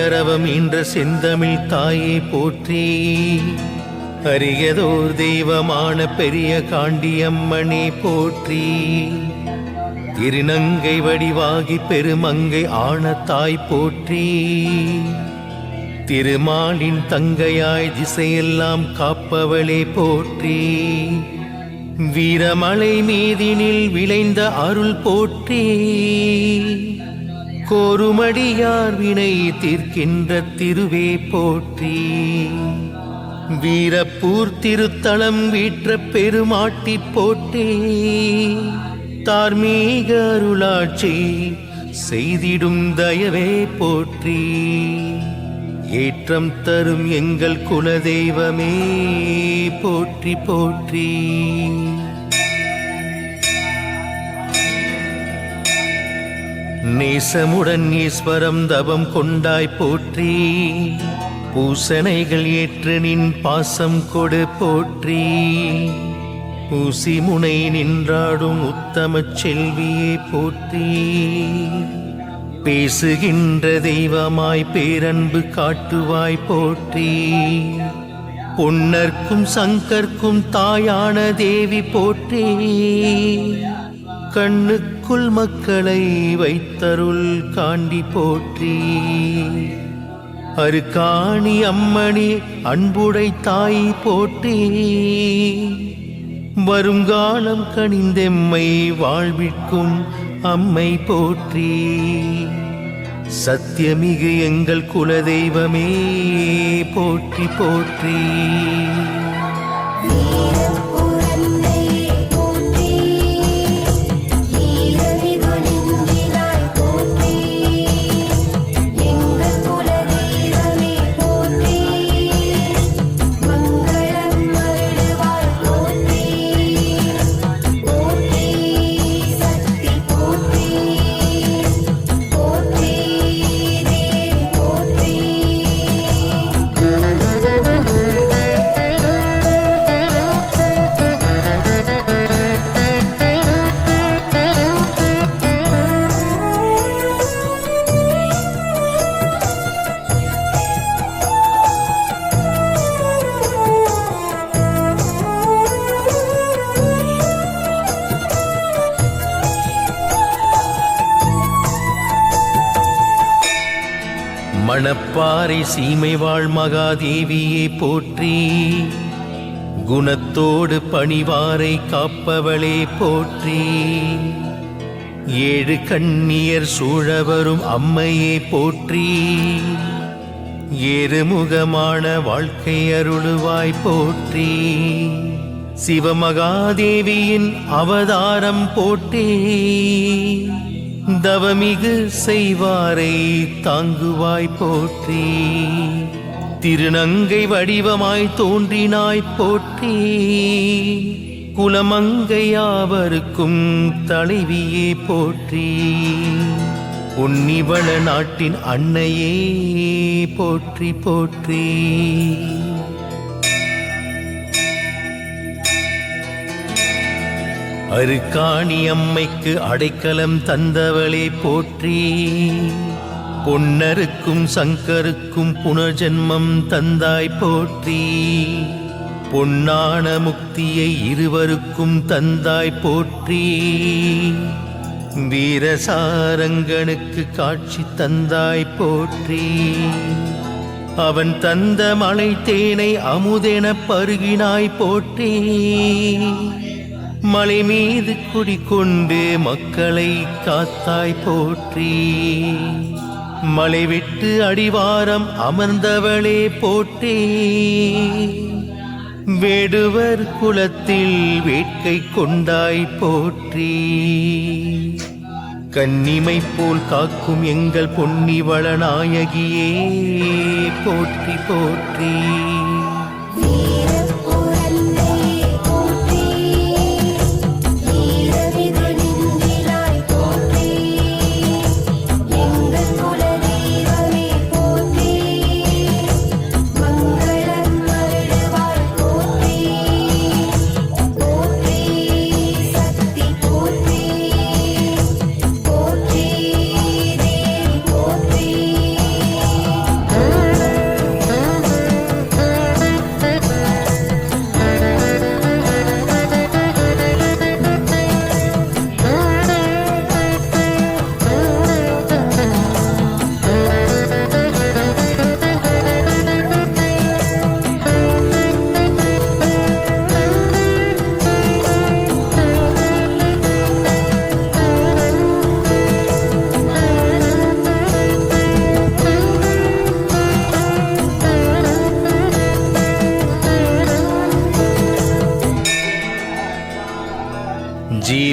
அரவம் என்ற செந்தமிழ் தாயை போற்றி அரியதோர் தெய்வமான பெரிய காண்டியம்மனே போற்றி. திருநங்கை வடிவாகி பெருமங்கை ஆணத்தாய் போற்றி. திருமாலின் தங்கையாய் திசையெல்லாம் காப்பவளே போற்றி. வீரமலை மீதினில் விளைந்த அருள் போற்றி. கோருமடியார் வினை தீர்க்கின்ற திருவே போற்றி. வீரப்பூர் திருத்தலம் வீற்ற பெருமாட்டி போற்றி. தார்மீக அருளாட்சி செய்திடும் தயவே போற்றி. ஏற்றம் தரும் எங்கள் குலதெய்வமே போற்றி போற்றி. நேசமுடன் ஈஸ்வரம் தவம் கொண்டாய் போற்றி. பூசணைகள் ஏற்று நின் பாசம் கொடு போற்றி. பூசி முனை நின்றாடும் உத்தமச் செல்வியே போற்றி. பேசுகின்ற தெய்வமாய் பேரன்பு காட்டுவாய் போற்றி. பொன்னர்க்கும் சங்கர்க்கும் தாயான தேவி போற்றி. கண்ணுக்குள் மக்களை வைத்தருள் காண்டி போற்றி. அருக்காணி அம்மணி அன்புடை தாய் போற்றி. வருங்காலம் கனிந்தெம்மை வாழ்விற்கும் அம்மை போற்றி. சத்தியமிகு எங்கள் குலதெய்வமே போற்றி போற்றி. மணப்பாறை சீமை வாழ் மகாதேவியே போற்றி. குணத்தோடு பணிவாரை காப்பவளே போற்றி. ஏழு கண்ணியர் சூழவரும் அம்மையே போற்றி. ஏறுமுகமான வாழ்க்கை அருளுவாய் போற்றி. சிவமகாதேவியின் அவதாரம் போற்றி. தவமிகு செய்வாரை தாங்குவாய் போற்றி. திருநங்கை வடிவமாய் தோன்றினாய் போற்றி. குலமங்கை யாவருக்கும் தலைவியே போற்றி. உன்னிவள நாட்டின் அன்னையே போற்றி போற்றி. அருக்காணி அம்மைக்கு அடைக்கலம் தந்தவளே போற்றி. பொன்னருக்கும் சங்கருக்கும் புனர்ஜென்மம் தந்தாய் போற்றி. பொன்னான முக்தியை இருவருக்கும் தந்தாய் போற்றி. வீரசாரங்கனுக்கு காட்சி தந்தாய் போற்றி. அவன் தந்த மலை தேனை அமுதென பருகினாய் போற்றி. மலை மீது குடிக்கொண்டு மக்களை காத்தாய் போற்றி. மலை விட்டு அடிவாரம் அமர்ந்தவளே போற்றி. வேடுவர் குலத்தில் வேட்கை கொண்டாய் போற்றி. கன்னிமை போல் காக்கும் எங்கள் பொன்னிவள நாயகியே போற்றி போற்றி.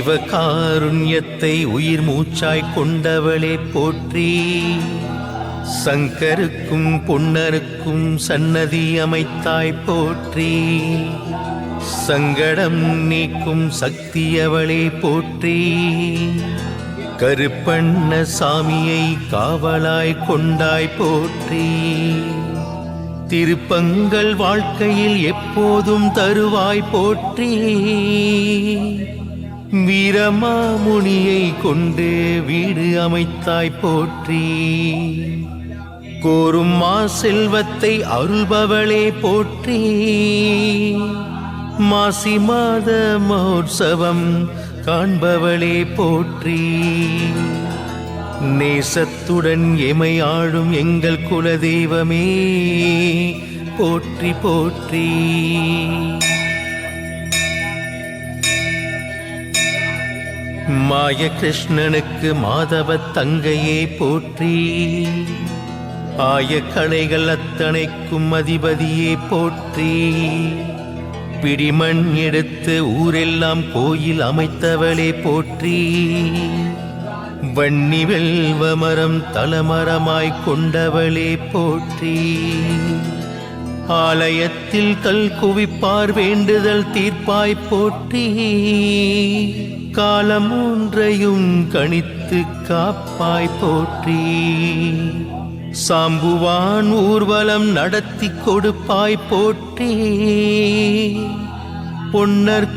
ஜீவகாருண்யத்தை உயிர் மூச்சாய் கொண்டவளே போற்றி. சங்கருக்கும் பொன்னருக்கும் சன்னதி அமைத்தாய் போற்றி. சங்கடம் நீக்கும் சக்தியவளே போற்றி. கருப்பண்ண சாமியை காவலாய் கொண்டாய் போற்றி. திருப்பங்கள் வாழ்க்கையில் எப்போதும் தருவாய் போற்றி. வீரமாமுனியை கொண்டு வீடு அமைத்தாய் போற்றி. கோரும் மா செல்வத்தை அருள்பவளே போற்றி. மாசி மாத மகோத்சவம் காண்பவளே போற்றி. நேசத்துடன் எமை ஆளும் எங்கள் குலதெய்வமே போற்றி போற்றி. ஆய கிருஷ்ணனுக்கு மாதவ தங்கையே போற்றி. ஆய கலைகள் அத்தனைக்கும் அதிபதியே போற்றி. பிடிமண் எடுத்து ஊரெல்லாம் கோயில் அமைத்தவளே போற்றி. வன்னி வெல்வ மரம் தலமரமாய் கொண்டவளே போற்றி. ஆலயத்தில் கல் குவிப்பார் வேண்டுதல் தீர்ப்பாய் போற்றி. காலம் ஒன்றையும் கணித்து காப்பாய் போற்றி. சாம்புவான் ஊர்வலம் நடத்தி கொடுப்பாய் போற்றி. பொன்னர்